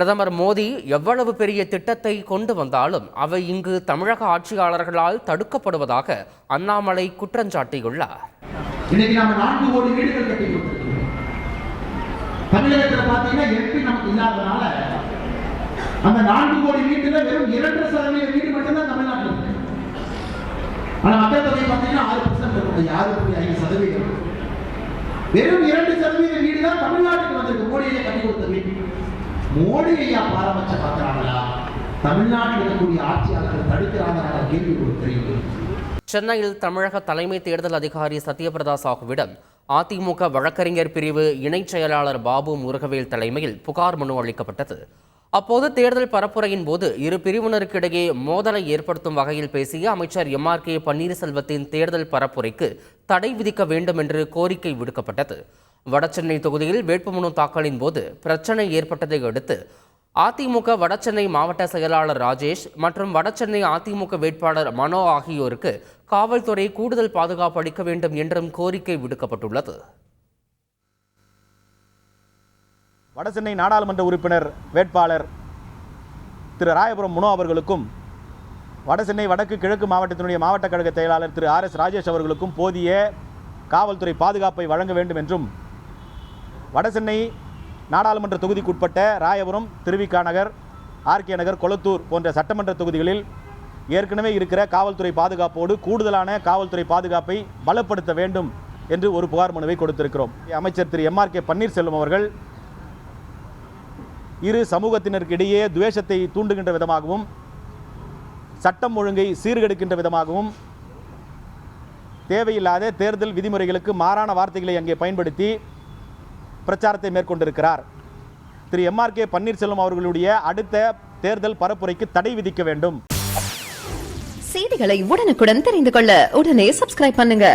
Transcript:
பிரதமர் மோடி எவ்வளவு பெரிய திட்டத்தை கொண்டு வந்தாலும் அவை இங்கு தமிழக ஆட்சியாளர்களால் தடுக்கப்படுவதாக அண்ணாமலை குற்றஞ்சாட்டியுள்ளார் இன்னைக்கு நாம நான்கு கோடி வீடுகள் கட்டி கொடுத்திருக்கிறோம். தமிழகத்துல எம்பி நமக்கு இல்லாதனால அந்த நான்கு கோடி வீட்டுல வெறும் இரண்டு சதவீத வீடு மட்டும்தான் தமிழ்நாட்டில் இருக்கு. ஆனா மக்கள் தொகை பார்த்தீங்கன்னா ஆறு பர்சன்ட் இருக்கும் ஆறு புள்ளி ஐந்து சதவீதம் வெறும் இரண்டு சதவீத வீடு தான் தமிழ்நாட்டுக்கு வந்திருக்கு. மோடியை கட்டி கொடுத்த வீடு. மோடி ஐயா பாரபட்ச பார்க்கிறாங்களா? தமிழ்நாட்டில் இருக்கக்கூடிய ஆட்சியாளர்கள் தடுக்கிறாங்க கேள்வி கொடுக்கிறீங்க சென்னையில் தமிழக தலைமை தேர்தல் அதிகாரி சத்யபிரதா சாஹுவிடம் அதிமுக வழக்கறிஞர் பிரிவு இணைச் செயலாளர் பாபு முருகவேல் தலைமையில் புகார் மனு அளிக்கப்பட்டது. அப்போது தேர்தல் பரப்புரையின் போது இரு பிரிவினருக்கிடையே மோதலை ஏற்படுத்தும் வகையில் பேசிய அமைச்சர் எம் ஆர் கே பன்னீர்செல்வத்தின் தேர்தல் பரப்புரைக்கு தடை விதிக்க வேண்டும் என்று கோரிக்கை விடுக்கப்பட்டது. வடசென்னை தொகுதியில் வேட்புமனு தாக்கலின் போது பிரச்சனை ஏற்பட்டதை அடுத்து அதிமுக வடசென்னை மாவட்ட செயலாளர் ராஜேஷ் மற்றும் வடசென்னை அதிமுக வேட்பாளர் மனோ ஆகியோருக்கு காவல்துறை கூடுதல் பாதுகாப்பு அளிக்க வேண்டும் என்றும் கோரிக்கை விடுக்கப்பட்டுள்ளது. வடசென்னை நாடாளுமன்ற உறுப்பினர் வேட்பாளர் திரு ராயபுரம் முனோ அவர்களுக்கும் வடசென்னை வடக்கு கிழக்கு மாவட்டத்தினுடைய மாவட்ட கழக செயலாளர் திரு ஆர் எஸ் ராஜேஷ் அவர்களுக்கும் போதிய காவல்துறை பாதுகாப்பை வழங்க வேண்டும் என்றும் வடசென்னை நாடாளுமன்ற தொகுதிக்குட்பட்ட ராயபுரம் திருவிக்கா நகர் ஆர்கே நகர் கொளத்தூர் போன்ற சட்டமன்ற தொகுதிகளில் ஏற்கனவே இருக்கிற காவல்துறை பாதுகாப்போடு கூடுதலான காவல்துறை பாதுகாப்பை பலப்படுத்த வேண்டும் என்று ஒரு புகார் மனுவை கொடுத்திருக்கிறோம். அமைச்சர் Thiru M R K Panneerselvam அவர்கள் இரு சமூகத்தினருக்கு இடையே துவேஷத்தை தூண்டுகின்ற விதமாகவும் சட்டம் ஒழுங்கை சீர்கெடுக்கின்ற விதமாகவும் தேவையில்லாத தேர்தல் விதிமுறைகளுக்கு மாறான வார்த்தைகளை அங்கே பயன்படுத்தி பிரச்சாரத்தை மேற்கொண்டிருக்கிறார். Thiru M R K Panneerselvam அவர்களுடைய அடுத்த தேர்தல் பரப்புரைக்கு தடை விதிக்க வேண்டும். செய்திகளை உடனுக்குடன் தெரிந்து கொள்ள உடனே சப்ஸ்கிரைப் பண்ணுங்க.